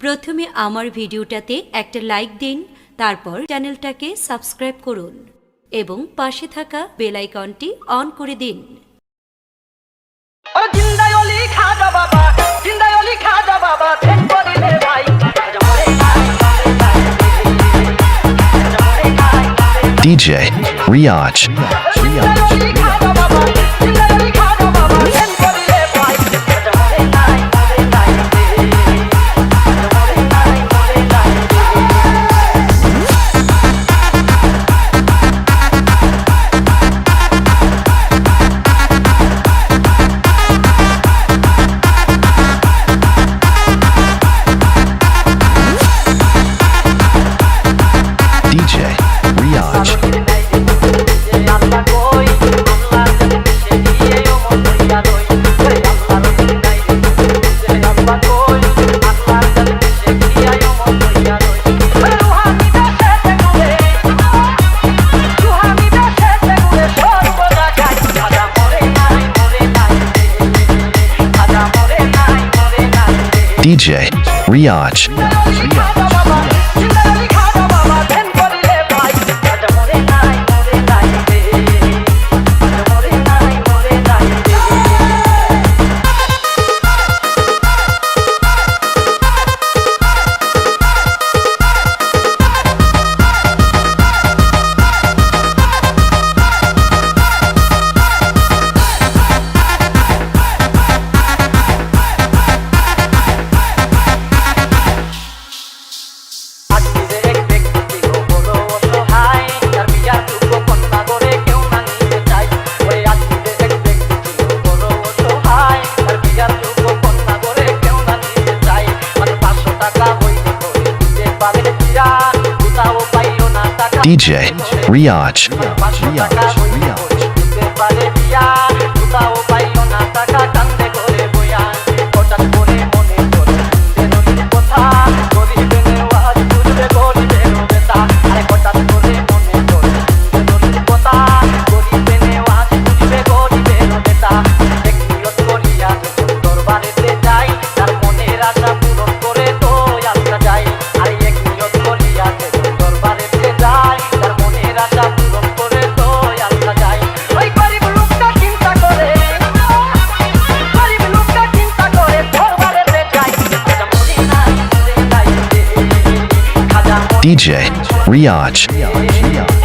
প্রথমে আমার ভিডিওটাতে একটা লাইক দিন তারপর চ্যানেলটাকে সাবস্ক্রাইব করুন এবং পাশে থাকা বেলাইকনটি অন করে দিন DJ Riach. Riach. Riach. DJ Riach. DJ Riach. Riach. Riach. Riach. DJ Riach.